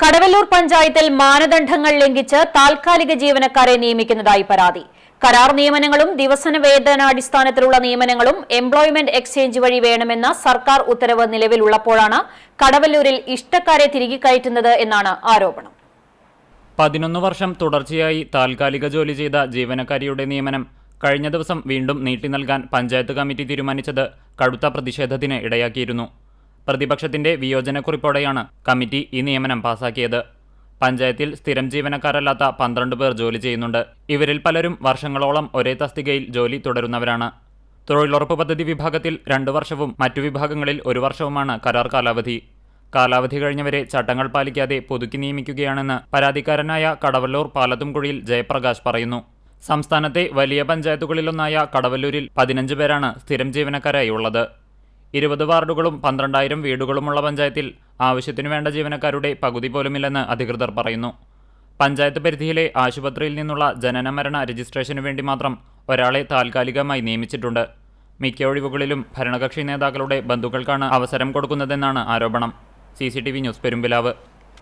കടവല്ലൂർ പഞ്ചായത്തിൽ മാനദണ്ഡങ്ങൾ ലംഘിച്ച് താൽക്കാലിക ജീവനക്കാരെ നിയമിക്കുന്നതായി പരാതി. കരാർ നിയമനങ്ങളും ദിവസന വേതനാടിസ്ഥാനത്തിലുള്ള നിയമനങ്ങളും എംപ്ലോയ്മെന്റ് എക്സ്ചേഞ്ച് വഴി വേണമെന്ന സർക്കാർ ഉത്തരവ് നിലവിലുള്ളപ്പോഴാണ് കടവല്ലൂരിൽ ഇഷ്ടക്കാരെ തിരികെ കയറ്റുന്നത് എന്നാണ് ആരോപണം. പതിനൊന്ന് വർഷം തുടർച്ചയായി താൽക്കാലിക ജോലി ചെയ്ത ജീവനക്കാരിയുടെ നിയമനം കഴിഞ്ഞ ദിവസം വീണ്ടും നീട്ടി നൽകാൻ പഞ്ചായത്ത് കമ്മിറ്റി തീരുമാനിച്ചത് കടുത്ത പ്രതിഷേധത്തിന് ഇടയാക്കിയിരുന്നു. പ്രതിപക്ഷത്തിന്റെ വിയോജനക്കുറിപ്പോടെയാണ് കമ്മിറ്റി ഈ നിയമനം പാസാക്കിയത്. പഞ്ചായത്തിൽ സ്ഥിരം ജീവനക്കാരല്ലാത്ത പന്ത്രണ്ട് പേർ ജോലി ചെയ്യുന്നുണ്ട്. ഇവരിൽ പലരും വർഷങ്ങളോളം ഒരേ തസ്തികയിൽ ജോലി തുടരുന്നവരാണ്. തൊഴിലുറപ്പ് പദ്ധതി വിഭാഗത്തിൽ രണ്ടു വർഷവും മറ്റു വിഭാഗങ്ങളിൽ ഒരു വർഷവുമാണ് കരാർ കാലാവധി. കാലാവധി കഴിഞ്ഞവരെ ചട്ടങ്ങൾ പാലിക്കാതെ പുതുക്കി നിയമിക്കുകയാണെന്ന് പരാതിക്കാരനായ കടവല്ലൂർ പാലത്തുംകുഴിയിൽ ജയപ്രകാശ് പറയുന്നു. സംസ്ഥാനത്തെ വലിയ പഞ്ചായത്തുകളിലൊന്നായ കടവല്ലൂരിൽ പതിനഞ്ച് പേരാണ് സ്ഥിരം ജീവനക്കാരായി ഉള്ളത്. ഇരുപത് വാർഡുകളും പന്ത്രണ്ടായിരം വീടുകളുമുള്ള പഞ്ചായത്തിൽ ആവശ്യത്തിനു വേണ്ട ജീവനക്കാരുടെ പകുതി പോലുമില്ലെന്ന് അധികൃതർ പറയുന്നു. പഞ്ചായത്ത് പരിധിയിലെ ആശുപത്രിയിൽ നിന്നുള്ള ജനന മരണ രജിസ്ട്രേഷനു വേണ്ടി മാത്രം ഒരാളെ താൽക്കാലികമായി നിയമിച്ചിട്ടുണ്ട്. മിക്ക ഒഴിവുകളിലും ഭരണകക്ഷി നേതാക്കളുടെ ബന്ധുക്കൾക്കാണ് അവസരം കൊടുക്കുന്നതെന്നാണ് ആരോപണം. C news Perumpilavu.